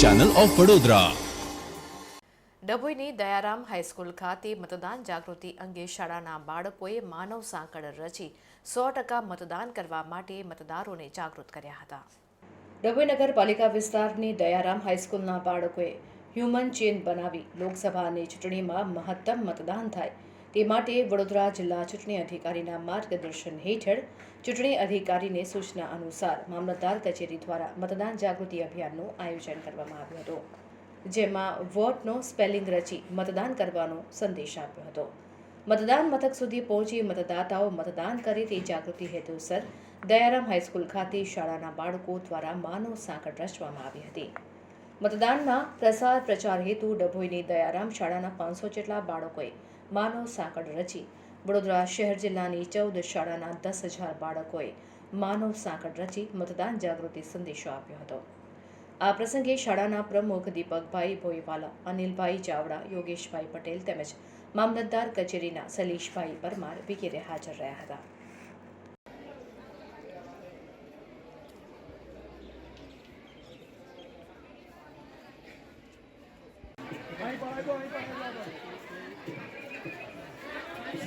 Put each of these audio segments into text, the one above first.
Channel of Vadodara ડભોઈની Dayaram high school ખાતે મતદાન જાગૃતિ અંગે શાળાના બાળકોએ માનવ સાંકળ રચી સો ટકા મતદાન કરવા માટે મતદારોને જાગૃત કર્યા હતા. ડભોઈ નગરપાલિકા વિસ્તારની દયારામ હાઈસ્કૂલના બાળકોએ હ્યુમન ચેન બનાવી લોકસભાની ચૂંટણીમાં મહત્તમ મતદાન થાય તે માટે વડોદરા જિલ્લા ચૂંટણી અધિકારીના માર્ગદર્શન હેઠળ ચૂંટણી અધિકારીને સૂચના અનુસાર મામલતદાર કચેરી દ્વારા મતદાન જાગૃતિ અભિયાનનું આયોજન કરવામાં આવ્યું હતું, જેમાં વોટનો સ્પેલિંગ રચી મતદાન કરવાનો સંદેશ આપ્યો હતો. મતદાન મથક સુધી પહોંચી મતદાતાઓ મતદાન કરે તે જાગૃતિ હેતુસર દયારામ હાઈસ્કૂલ ખાતે શાળાના બાળકો દ્વારા માનવ સાંકળ રચવામાં આવી હતી. મતદાનના પ્રસાર પ્રચાર હેતુ ડભોઈની દયારામ શાળાના પાંચસો જેટલા બાળકોએ માનવ સાંકળ રચી. વડોદરા શહેર જિલ્લાની ચૌદ શાળાના દસ હજાર બાળકોએ માનવ સાંકળ રચી મતદાન જાગૃતિ સંદેશો આપ્યો હતો. આ પ્રસંગે શાળાના પ્રમુખ દીપકભાઈ ભોઈવાલા અનિલભાઈ ચાવડા, યોગેશભાઈ પટેલ તેમજ મામલતદાર કચેરીના સલીશભાઈ પરમાર વગેરે હાજર રહ્યા હતા.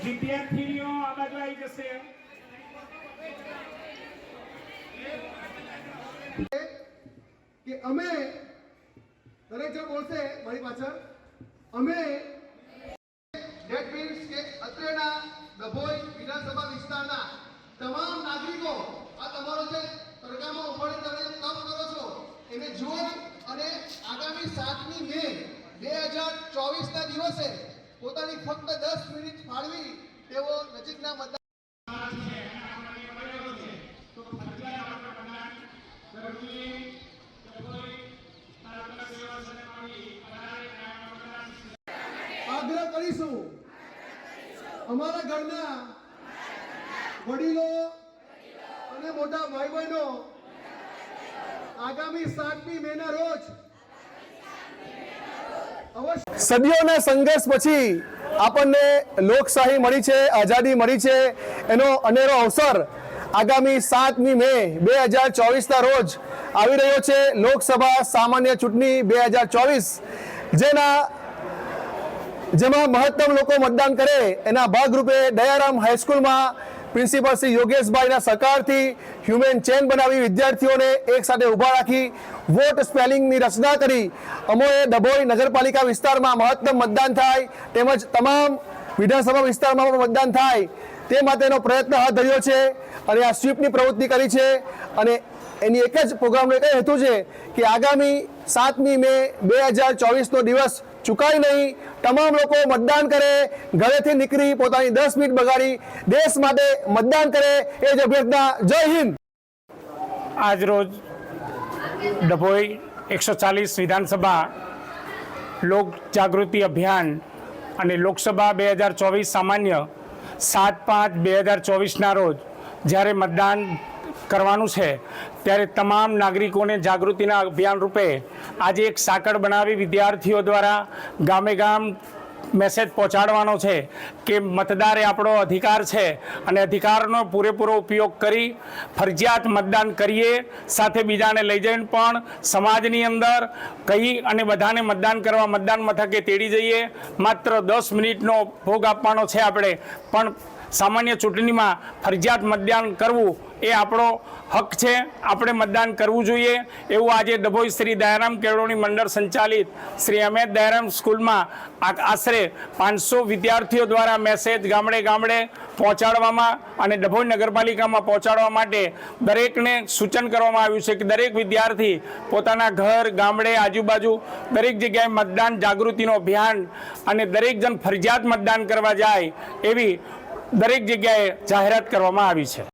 વિદ્યાર્થીનીઓ આ બાજુ આવી જશે. કે અમે, દરેક જણ બોલશે મારી પાછળ. અમે ડેટ મીન્સ કે અત્રેના ડભોઈ વિધાનસભા વિસ્તારના તમામ નાગરિકો, આ તમારો જે તડકામાં ઉભરી તમે તપ કરો છો એને જોઈ અને આગામી સાતમી મે બે હજાર ચોવીસના દિવસે પોતાની ફક્ત દસ મિનિટ ફાળવી તેઓ નજીકના મતદાન આગ્રહ કરીશું. અમારા ઘરના વડીલો અને મોટા ભાઈ બહેનો આગામી સાતમી મે ના રોજ સદીઓના સંઘર્ષ પછી આપણને લોકશાહી મળી છે, આઝાદી મળી છે. એનો અનેરો અવસર આગામી સાતમી મે બે હજાર ચોવીસના રોજ આવી રહ્યો છે. લોકસભા સામાન્ય ચૂંટણી બે હજાર ચોવીસ, જેના જેમાં મહત્તમ લોકો મતદાન કરે એના ભાગરૂપે દયારામ હાઈસ્કૂલમાં પ્રિન્સિપલ શ્રી યોગેશભાઈના સહકારથી હ્યુમેન ચેન બનાવી વિદ્યાર્થીઓને એક સાથે ઊભા રાખી વોટ સ્પેલિંગની રચના કરી. અમોએ ડભોઈ નગરપાલિકા વિસ્તારમાં મહત્તમ મતદાન થાય તેમજ તમામ વિધાનસભા વિસ્તારમાં પણ મતદાન થાય તે માટેનો પ્રયત્ન હાથ ધર્યો છે અને આ સ્વીપની પ્રવૃત્તિ કરી છે અને એની એક જ પ્રોગ્રામનો એક હેતુ છે કે આગામી સાતમી મે બે હજાર ચોવીસનો દિવસ ચૂકાય નહીં. તમામ લોકો મતદાન કરે. ઘરેથી નીકળી પોતાની દસ મિનિટ બગાડી. દેશ માટે મતદાન કરે એ જ અભ્યર્થના. જય હિન્દ. આજ રોજ ડભોઈ એકસો ચાલીસ વિધાનસભા લોક જાગૃતિ અભિયાન અને લોકસભા બે હજાર ચોવીસ સામાન્ય સાત પાંચ બે હજાર ચોવીસના રોજ જ્યારે મતદાન કરવાનું છે. ત્યારે તમામ નાગરિકોને જાગૃતિના અભિયાન રૂપે આજે એક સાંકળ બનાવી વિદ્યાર્થીઓ દ્વારા ગામે ગામ મેસેજ પહોંચાડવાનો છે કે મતદાર એ આપણો અધિકાર છે અને અધિકારનો પૂરેપૂરો ઉપયોગ કરી ફરજિયાત મતદાન કરીએ, સાથે બીજાને લઈ જઈને પણ સમાજની અંદર કહી અને બધાને મતદાન કરવા, મતદાન મથકે તેડી જઈએ. માત્ર દસ મિનિટનો ભોગ આપવાનો છે આપણે. પણ સામાન્ય ચૂંટણીમાં ફરજિયાત મતદાન કરવું એ આપણો હક છે. આપણે મતદાન કરવું જોઈએ. એવું આજે ડભોઈ શ્રી દયારામ કેળવણી મંડળ સંચાલિત શ્રી અમેદ દયારામ સ્કૂલમાં આશરે પાંચસો વિદ્યાર્થીઓ દ્વારા મેસેજ ગામડે ગામડે પહોંચાડવામાં અને ડભોઈ નગરપાલિકામાં પહોંચાડવા માટે દરેકને સૂચન કરવામાં આવ્યું છે કે દરેક વિદ્યાર્થી પોતાના ઘર, ગામડે, આજુબાજુ દરેક જગ્યાએ મતદાન જાગૃતિનો અભિયાન અને દરેક જણ ફરજિયાત મતદાન કરવા જાય એવી દરેક જગ્યાએ જાહેરાત કરવામાં આવી છે.